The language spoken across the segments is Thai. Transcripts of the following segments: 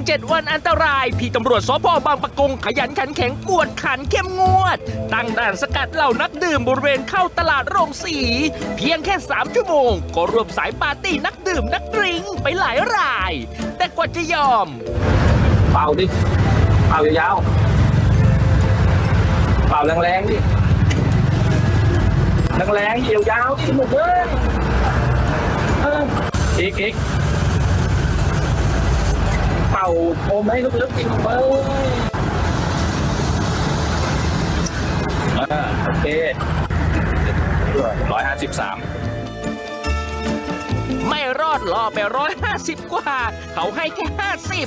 7 วันอันตราย พี่ตำรวจสพบางปะกงขยันขันแข็งกวดขันเข้มงวด ตั้งด่านสกัดเหล่านักดื่มบริเวณเข้าตลาดโรงสี เพียงแค่ 3 ชั่วโมง ก็รวมสายปาร์ตี้นักดื่มนักดริงไปหลายราย แต่กว่าจะยอม เป่าดิเป่ายาวๆเป่าแรงๆดิแรงๆยาวๆดิหมดเลยอีกอีก ป่าโอมให้ลึกๆดิเบ้ยอ่าโอเคร้อยห้าสิบสามไม่รอดรอไปร้อยห้าสิบกว่า เขาให้แค่ห้าสิบ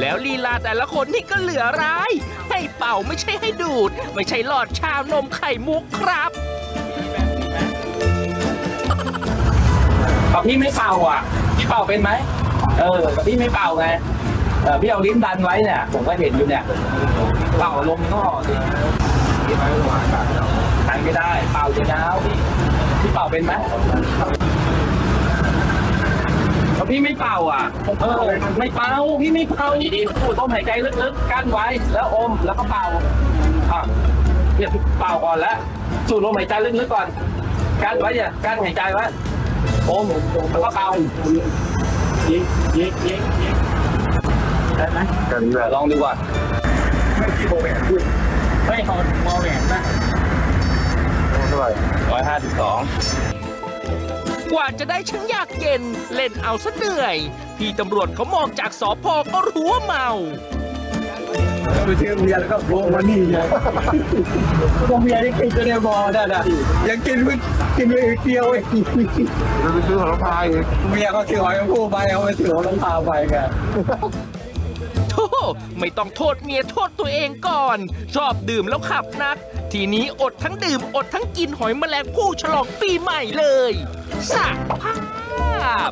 แล้วลีลาแต่ละคนนี่ก็เหลือร้าย ให้เป่าไม่ใช่ให้ดูด ไม่ใช่หลอดชานมไข่มุกครับพี่ไม่เป่าอะ พี่เป่าเป็นไหม เออพี่ไม่เป่าไง เออพี่เอาลิ้นดันไว้เนี่ย ผมก็เห็นอยู่เนี่ยเป่าลมก็ดิดันไม่ได้เป่ายาวพี่พี่เป่าเป็นไหมพี่ไม่เป่าอะเออไม่เป่าพี่ไม่เป่าดีๆสูดลมหายใจลึกๆกั้นไว้ แล้วอมแล้วก็เป่าอะเนี่ยเป่าก่อนแล้วสูดลมหายใจลึกๆก่อนกั้นไว้เนี่ยกั้นหายใจไว้อมแล้วก็เป่ายิงยิงยิงยิง ได้ไหมลองดูก่อนไม่ที่โบแหวนด้วยไม่พอโบแหวนนะเท่าไหร่ร้อยห้าสิบสองกว่าจะได้ช่างยากเย็น เล่นเอาซะเหนื่อย พี่ตำรวจเขามองจากสอพอก็รู้ว่าเมาไปเที่ยวเมียแล้วก็ลงมานี่ไงโรงเรียนนี่กินจะได้บอได้นะยังกินไม่กินไม่อีกเดียวเองเราไปซื้อของรถพายอีกเมียเขาถือหอยคู่ไปเอาไปถือหัวลงพาไปไงโธ่ ไม่ต้องโทษเมียโทษตัวเองก่อน ชอบดื่มแล้วขับนัก ทีนี้อดทั้งดื่มอดทั้งกินหอยแมลงผู้ฉลองปีใหม่เลยสักภาพ